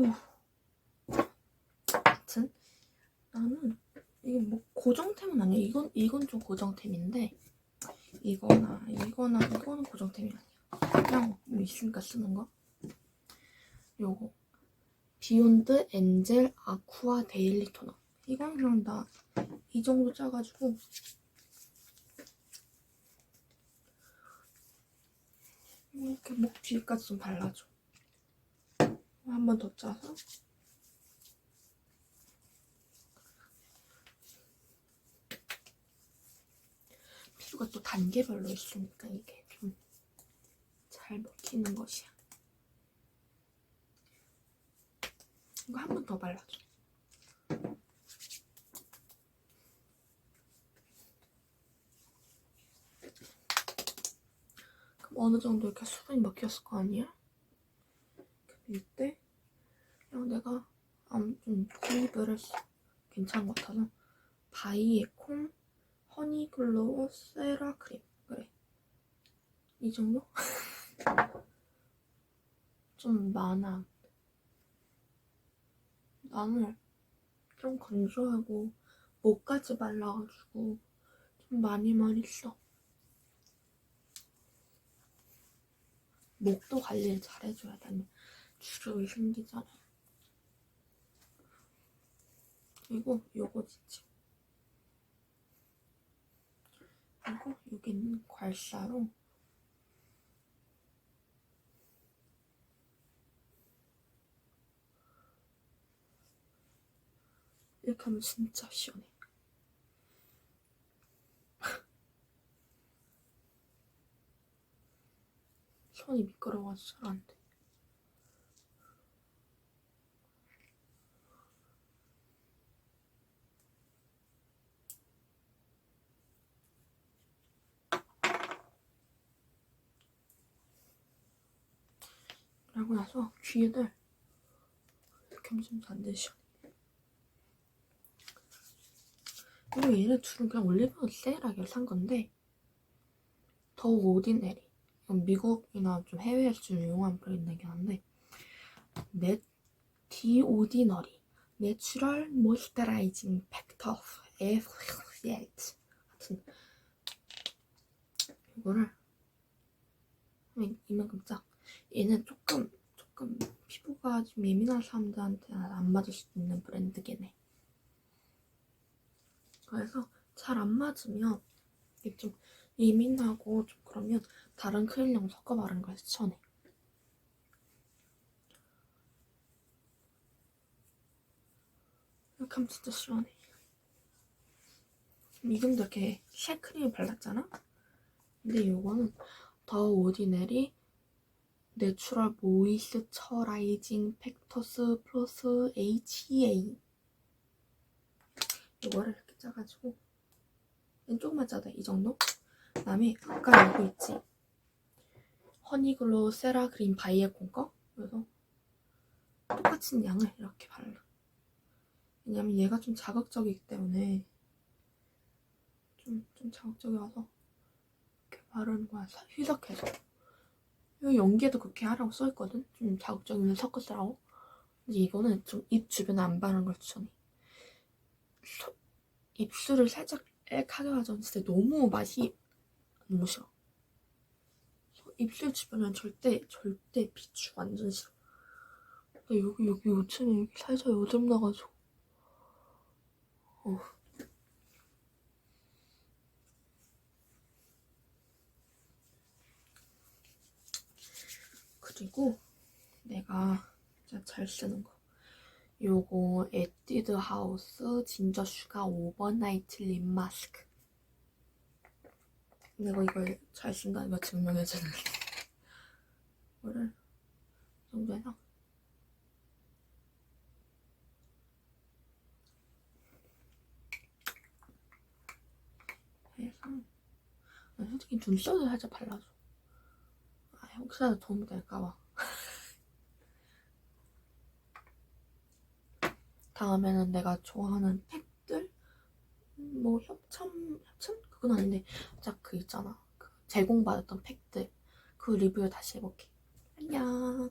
오. 하여튼 나는 이게 뭐 고정템은 아니야. 이건 이건 좀 고정템인데 이거나 이거나 이거는 고정템이 아니야. 그냥 뭐 있으니까 쓰는 거. 요거 비욘드 엔젤 아쿠아 데일리 토너. 이건 그냥 나 이 정도 짜가지고 이렇게 목 뒤까지 좀 발라줘. 한 번 더 짜서 피부가 또 단계별로 있으니까 이게 좀 잘 먹히는 것이야. 이거 한 번 더 발라줘. 그럼 어느 정도 이렇게 수분이 먹혔을 거 아니야? 이때 그냥 내가 음, 좀 구입을 했어. 괜찮은 것 같아서. 바이에콩 허니글로우 세라 크림. 그래. 이 정도? 좀 많아. 나는 좀 건조하고 목까지 발라가지고 좀 많이만 있어. 목도 관리를 잘해줘야 되는 주름이 생기잖아 그리고 요거 진짜 그리고 여기는 괄사로 이렇게 하면 진짜 시원해. 손이 미끄러워서 잘 안 돼. 그러고 나서 귀에를 이렇게 하면 좀안 되죠. 그리고 얘네 둘은 그냥 올리브 세일하게 산 건데 더 오디네리 미국이나 좀 해외에서 좀 유용한 브랜드이긴 한데 넷 디오디너리 내추럴 모이스처라이징 팩터 에스시에이트 하여튼 이거를 이만큼 짜 얘는 조금 조금 피부가 좀 예민한 사람들한테 안 맞을 수도 있는 브랜드긴 해. 그래서 잘 안 맞으면 이게 좀 예민하고 좀 그러면 다른 크림이랑 섞어 바른 걸 추천해. 이렇게 하면 진짜 시원해. 지금도 이렇게 쉘 크림을 발랐잖아? 근데 이거는 더 오디네리 내추럴 모이스처라이징 팩터스 플러스 HEA 이거를 이렇게 짜가지고 조금만 짜다 이 정도? 그 다음에 아까 이거 있지? 허니글로우 세라 그린 바이에콘 거? 그래서 똑같은 양을 이렇게 발라 왜냐면 얘가 좀 자극적이기 때문에 좀, 좀 자극적이어서 이렇게 바르는 거야 희석해서 여기 연기에도 그렇게 하라고 써있거든? 좀 자극적이면 섞어 쓰라고. 근데 이거는 좀 입 주변에 안 바르는 걸 추천해. 소, 입술을 살짝 앨하게 하죠 진짜 너무 맛이 너무 싫어. 입술 주변은 절대 절대 비추 완전 싫어. 여기 여기 요즘에 살짝 요즘 나가지고. 어. 그리고 내가 진짜 잘 쓰는 거. 요거 에뛰드 하우스 진저 슈가 오버나이트 립 마스크. 내가 이걸 잘 쓴다는 걸 증명해주는 이거를 이 정도 해서. 해서 솔직히 눈썹을 살짝 발라줘. 아, 혹시라도 도움이 될까봐. 다음에는 내가 좋아하는 팩들? 뭐 협찬 협찬? 그건 아닌데. 살짝 그 있잖아. 그 제공받았던 팩들. 그 리뷰를 다시 해볼게. 안녕